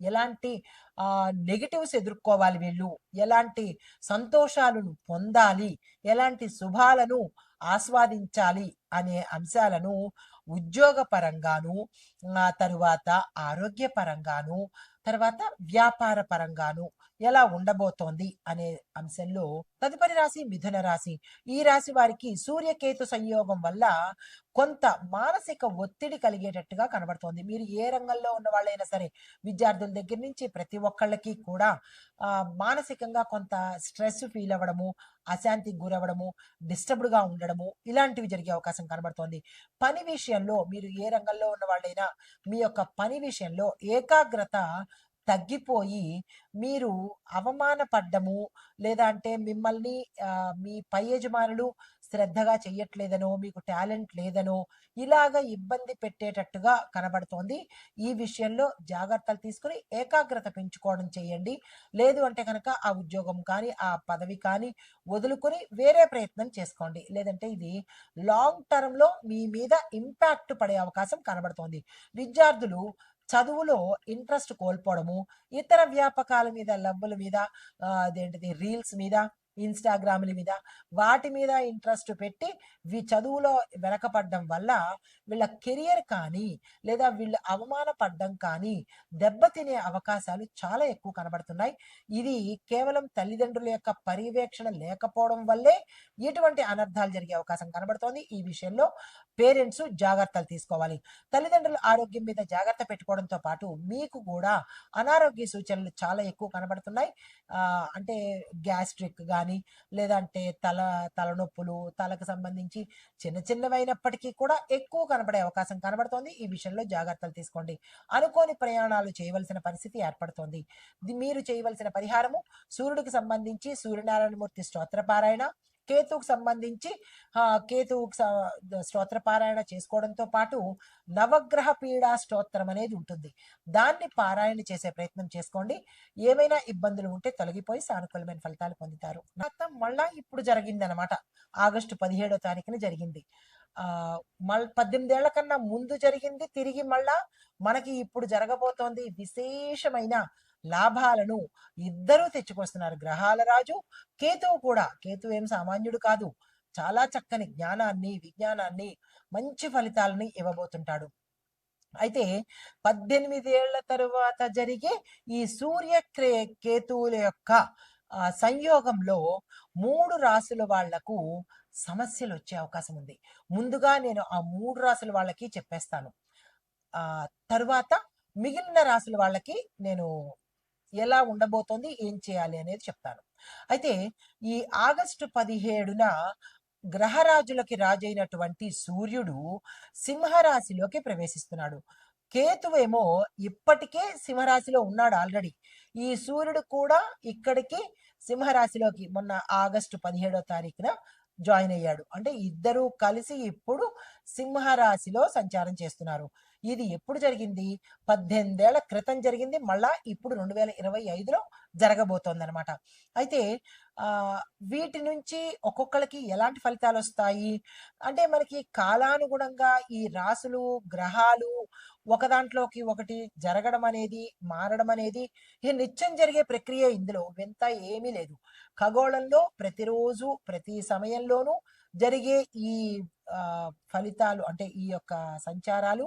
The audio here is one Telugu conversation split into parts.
ఎలాంటి నెగిటివ్స్ ఎదుర్కోవాలి వీళ్ళు? ఎలాంటి సంతోషాలను పొందాలి? ఎలాంటి శుభాలను ఆస్వాదించాలి అనే అంశాలను ఉద్యోగపరంగాను తరువాత ఆరోగ్యపరంగాను తర్వాత వ్యాపార పరంగాను ఎలా ఉండబోతోంది అనే అంశంలో తదుపరి రాశి మిథున రాశి. ఈ రాశి వారికి సూర్యకేతు సంయోగం వల్ల కొంత మానసిక ఒత్తిడి కలిగేటట్టుగా కనబడుతోంది. మీరు ఏ రంగంలో ఉన్న వాళ్ళైనా సరే విద్యార్థుల దగ్గర నుంచి ప్రతి ఒక్కళ్ళకి కూడా మానసికంగా కొంత స్ట్రెస్ ఫీల్ అవ్వడము అశాంతికి గురవ్వడము డిస్టర్బ్డ్గా ఉండడము ఇలాంటివి జరిగే అవకాశం కనబడుతోంది. పని విషయంలో మీరు ఏ రంగంలో ఉన్న వాళ్ళైనా మీ యొక్క పని విషయంలో ఏకాగ్రత తగ్గిపోయి మీరు అవమానపడ్డము లేదా అంటే మిమ్మల్ని మీ పై యజమానులు శ్రద్ధగా చెయ్యట్లేదనో మీకు టాలెంట్ లేదనో ఇలాగ ఇబ్బంది పెట్టేటట్టుగా కనబడుతోంది. ఈ విషయంలో జాగ్రత్తలు తీసుకుని ఏకాగ్రత పెంచుకోవడం చేయండి. లేదు అంటే కనుక ఆ ఉద్యోగం కానీ ఆ పదవి కానీ వదులుకొని వేరే ప్రయత్నం చేసుకోండి. లేదంటే ఇది లాంగ్ టర్మ్లో మీ మీద ఇంపాక్ట్ పడే అవకాశం కనబడుతోంది. విద్యార్థులు చదువులో ఇంట్రెస్ట్ కోల్పోవడము ఇతర వ్యాపకాల మీద లబ్బుల మీద అదేంటిది రీల్స్ మీద ఇన్స్టాగ్రామ్ల మీద. వాటి మీద ఇంట్రెస్ట్ పెట్టి వీ చదువులో వెనకపడడం వల్ల వీళ్ళ కెరియర్ కానీ లేదా వీళ్ళు అవమానపడడం కానీ దెబ్బతినే అవకాశాలు చాలా ఎక్కువ కనబడుతున్నాయి. ఇది కేవలం తల్లిదండ్రుల యొక్క పర్యవేక్షణ లేకపోవడం వల్లే ఇటువంటి అనర్థాలు జరిగే అవకాశం కనబడుతోంది. ఈ విషయంలో పేరెంట్స్ జాగ్రత్తలు తీసుకోవాలి. తల్లిదండ్రుల ఆరోగ్యం మీద జాగ్రత్త పెట్టుకోవడంతో పాటు మీకు కూడా అనారోగ్య సూచనలు చాలా ఎక్కువ కనబడుతున్నాయి. అంటే గ్యాస్ట్రిక్ కానీ లేదంటే తల తలనొప్పులు తలకు సంబంధించి చిన్న చిన్నవైనప్పటికీ కూడా ఎక్కువ కనబడే అవకాశం కనబడుతోంది. ఈ విషయంలో జాగ్రత్తలు తీసుకోండి. అనుకోని ప్రయాణాలు చేయవలసిన పరిస్థితి ఏర్పడుతోంది. మీరు చేయవలసిన పరిహారము సూర్యుడికి సంబంధించి సూర్యనారాయణమూర్తి స్తోత్ర పారాయణ కేతువుకు సంబంధించి కేతువుకు స్తోత్ర పారాయణ చేసుకోవడంతో పాటు నవగ్రహ పీడా స్తోత్రం అనేది ఉంటుంది. దాన్ని పారాయణ చేసే ప్రయత్నం చేసుకోండి. ఏమైనా ఇబ్బందులు ఉంటే తొలగిపోయి సానుకూలమైన ఫలితాలు పొందుతారు. మొత్తం మళ్ళా ఇప్పుడు జరిగింది అనమాట ఆగస్టు పదిహేడో తారీఖున జరిగింది. ఆ మళ్ళీ పద్దెనిమిదేళ్ళ కన్నా ముందు జరిగింది. తిరిగి మళ్ళా మనకి ఇప్పుడు జరగబోతోంది విశేషమైన లాభాలను ఇద్దరూ తెచ్చుకొస్తున్నారు. గ్రహాల రాజు కేతువు కూడా. కేతువు ఏం సామాన్యుడు కాదు. చాలా చక్కని జ్ఞానాన్ని విజ్ఞానాన్ని మంచి ఫలితాలని ఇవ్వబోతుంటాడు. అయితే పద్దెనిమిది ఏళ్ళ తరువాత జరిగే ఈ సూర్య క్రే- కేతువుల యొక్క సంయోగంలో మూడు రాసుల వాళ్ళకు సమస్యలు వచ్చే అవకాశం ఉంది. ముందుగా నేను ఆ మూడు రాసుల వాళ్ళకి చెప్పేస్తాను. ఆ తరువాత మిగిలిన రాసుల వాళ్ళకి నేను ఎలా ఉండబోతోంది ఏం చేయాలి అనేది చెప్తాను. అయితే ఈ ఆగస్టు పదిహేడున గ్రహరాజులకి రాజైనటువంటి సూర్యుడు సింహరాశిలోకి ప్రవేశిస్తున్నాడు. కేతువేమో ఇప్పటికే సింహరాశిలో ఉన్నాడు ఆల్రెడీ. ఈ సూర్యుడు కూడా ఇక్కడికి సింహరాశిలోకి మొన్న ఆగస్టు పదిహేడో తారీఖున జాయిన్ అయ్యాడు. అంటే ఇద్దరూ కలిసి ఇప్పుడు సింహరాశిలో సంచారం చేస్తున్నారు. ఇది ఎప్పుడు జరిగింది? పద్దెనిమిదేళ్ళ క్రితం జరిగింది. మళ్ళా ఇప్పుడు రెండు వేల ఇరవై ఐదులో జరగబోతోంది అనమాట అయితే వీటి నుంచి ఒక్కొక్కరికి ఎలాంటి ఫలితాలు వస్తాయి? అంటే మనకి కాలానుగుణంగా ఈ రాసులు గ్రహాలు ఒక దాంట్లోకి ఒకటి జరగడం అనేది మారడం అనేది ఇది నిత్యం జరిగే ప్రక్రియ ఇందులో. వింత ఏమీ లేదు. ఖగోళంలో ప్రతిరోజు ప్రతి సమయంలోనూ జరిగే ఈ ఫలితాలు అంటే ఈ యొక్క సంచారాలు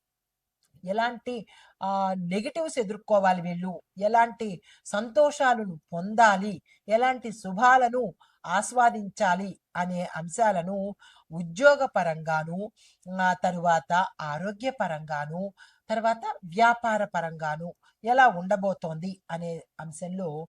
ఎలాంటి నెగిటివ్స్ ఎదుర్కోవాలి వీళ్ళు? ఎలాంటి సంతోషాలను పొందాలి? ఎలాంటి శుభాలను ఆస్వాదించాలి అనే అంశాలను ఉద్యోగపరంగాను తరువాత ఆరోగ్యపరంగాను తర్వాత వ్యాపార పరంగాను ఎలా ఉండబోతోంది అనే అంశంలో